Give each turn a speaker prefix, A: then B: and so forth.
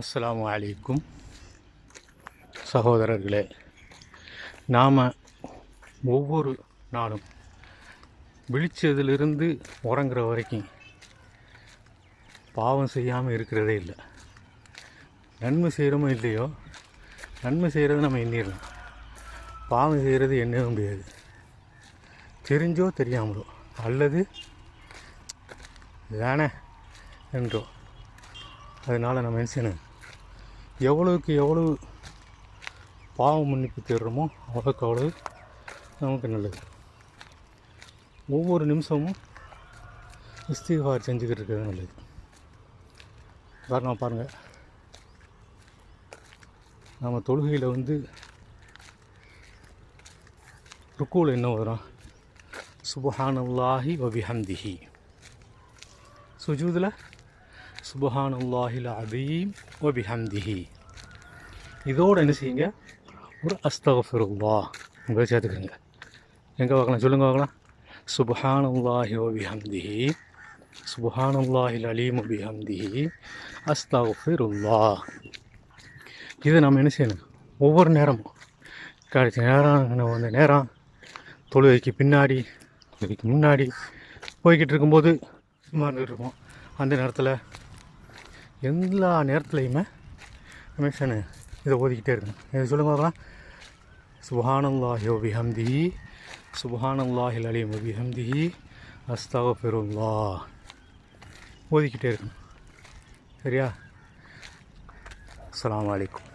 A: அஸ்லாம் வலைக்கும் சகோதரர்களே நாம் ஒவ்வொரு நாளும் விழிச்சதிலிருந்து உறங்குற வரைக்கும் பாவம் செய்யாமல் இருக்கிறதே இல்லை. நன்மை செய்கிறோமோ இல்லையோ நன்மை செய்கிறது நம்ம எண்ணிடலாம். பாவம் செய்கிறது எண்ணவே முடியாது. தெரிஞ்சோ தெரியாமலோ அல்லது தானே என்றோ. அதனால் நம்ம என்ன செய்யணும்? எவ்வளவுக்கு எவ்வளவு பாவ மன்னிப்பு தேடுறோமோ அவ்வளோக்கு அவ்வளவு நமக்கு நல்லது. ஒவ்வொரு நிமிஷமும் இஸ்திகார் செஞ்சுக்கிட்டு இருக்கிறது நல்லது. காரணம் பாருங்கள் நம்ம தொழுகையில் வந்து ருக்கூவில் என்ன வரும்? சுபஹானல்லாஹி வபிஹம்திஹி சுஜூதில் சுபஹானுல்லாஹில் அதீம் வபிஹம்திஹி. இதோடு என்ன செய்யுங்க? ஒரு அஸ்தகஃபிருல்லா உங்களை சேர்த்துக்கோங்க எங்கே பார்க்கலாம்? சொல்லுங்க பார்க்கலாம். சுபஹானுல்லாஹி வபிஹம்திஹி. சுபஹானுல்லாஹில் அலீம் வபிஹம்திஹி. அஸ்தகஃபிருல்லா இதை நம்ம என்ன செய்யணும்? ஒவ்வொரு நேரமும். கடைசி நேரம் நம்ம வந்து நேரம். தொழுகைக்கு பின்னாடி தொழுகைக்கு முன்னாடி போய்கிட்டு இருக்கும்போது மறந்துட்டு இருப்போம். அந்த நேரத்தில் எல்லா நேரத்துலையுமே மிஷனு இதை ஓதிக்கிட்டே இருக்கணும். இது சொல்லுங்க பார்க்கலாம். சுபஹானல்லாஹி வபிஹம்திஹி சுபஹானல்லாஹில் விஹந்தி வபிஹம்திஹி அஸ்தகஃபிருல்லா ஓதிக்கிட்டே இருக்கணும். சரியா? அஸ்ஸலாமு அலைக்கும்.